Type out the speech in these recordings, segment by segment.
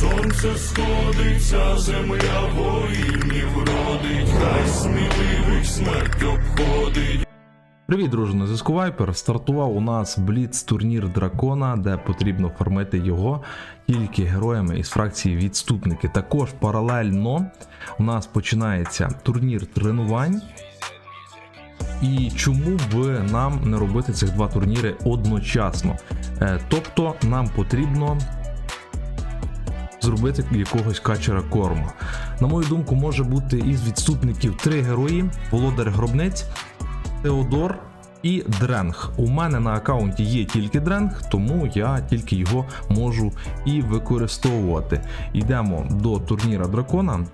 сонце сходиться, земля воїнів родить, хай сміливих смерть обходить. Привіт, друже, зв'язку Вайпер. Стартував у нас Бліц турнір дракона, де потрібно фармити його тільки героями із фракції відступники. Також паралельно у нас починається турнір тренувань. І чому б нам не робити цих два турніри одночасно? Е, тобто нам потрібно зробити якогось качера корму. На мою думку, може бути із відступників три герої: Володар Гробниць, Теодор і Дренг. У мене на аккаунті є тільки Дренг, тому я тільки його можу і використовувати. Йдемо до турніра дракона.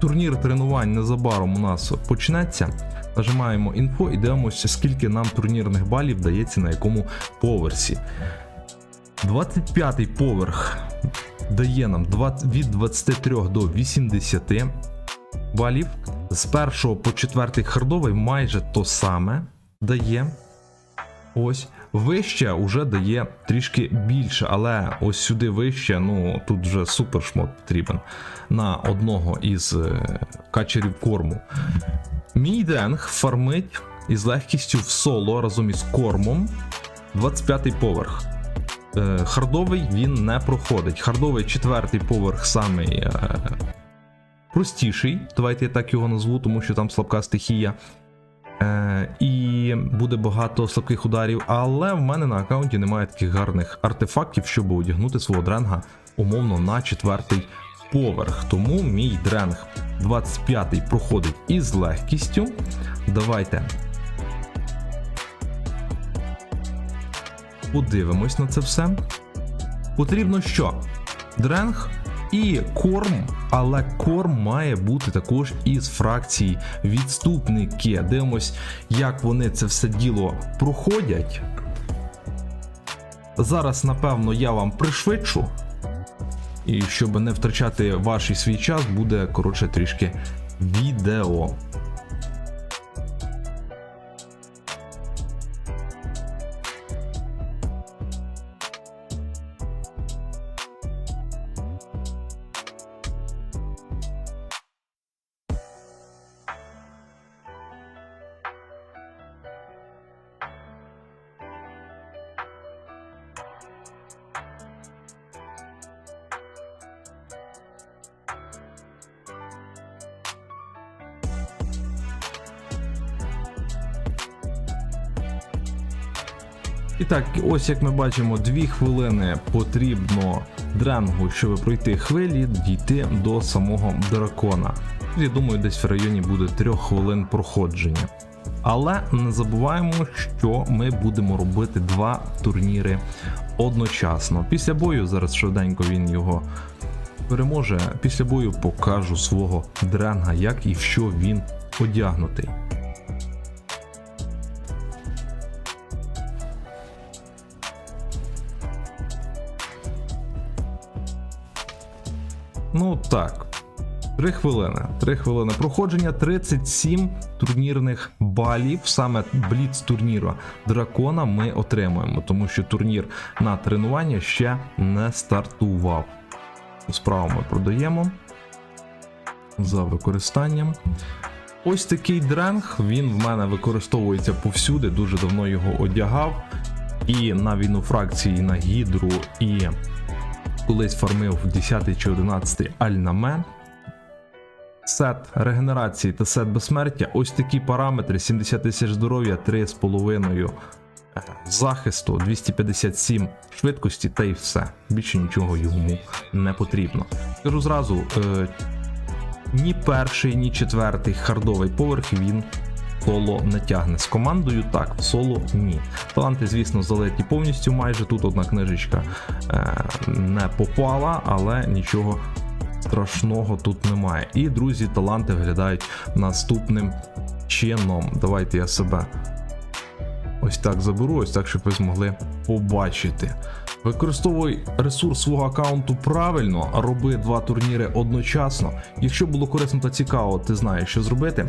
Турнір тренувань незабаром у нас почнеться. Нажимаємо інфо і дивимося, скільки нам турнірних балів дається на якому поверсі. 25 поверх дає нам 20 від 23 до 80 балів. З першого по четвертий хардовий майже то саме дає. Ось. Вище вже дає трішки більше, але ось сюди вище, ну тут вже супер шмот потрібен на одного із е, качерів корму. Мій денг фармить із легкістю в соло разом із кормом 25 поверх. Е, Хардовий він не проходить. Хардовий четвертий поверх самий е, простіший, давайте я так його назву, тому що там слабка стихія. Е, і буде багато слабких ударів, але в мене на аккаунті немає таких гарних артефактів, щоб одягнути свого дренга умовно на четвертий поверх. Тому мій дренг 25-й проходить із легкістю. Давайте подивимось на це все. Потрібно що? Дренг і корм, але корм має бути також із фракції відступники. Дивимось, як вони це все діло проходять. Зараз, напевно, я вам пришвидшу. І щоб не втрачати ваш і свій час, буде коротше трішки відео. І так, ось як ми бачимо, 2 хвилини потрібно дренгу, щоб пройти хвилі, дійти до самого дракона. Я думаю, десь в районі буде 3 хвилин проходження. Але не забуваємо, що ми будемо робити два турніри одночасно. Після бою, зараз швиденько він його переможе. Після бою покажу свого дренга, як і в що він одягнутий. Ну так. Три хвилини. Три хвилини проходження, 37 турнірних балів. Саме бліц турніру дракона ми отримуємо, тому що турнір на тренування ще не стартував. Справу ми продаємо за використанням. Ось такий дренг, він в мене використовується повсюди, дуже давно його одягав. І на війну фракції, і на гідру, і колись фармив 10 чи 11 Альнаме. Сет регенерації та сет безсмертя. Ось такі параметри: 70 тисяч здоров'я, 3,5 е, захисту, 257 швидкості та й все. Більше нічого йому не потрібно. Скажу зразу: е, ні перший, ні четвертий хардовий поверх він соло не тягне. З командою так, в соло ні. Таланти, звісно, залеті повністю майже. Тут одна книжечка е, не попала, але нічого страшного тут немає. І, друзі, таланти виглядають наступним чином. Давайте я себе ось так заберу, ось так, щоб ви змогли побачити. Використовуй ресурс свого аккаунту правильно, роби два турніри одночасно. Якщо було корисно та цікаво, ти знаєш, що зробити.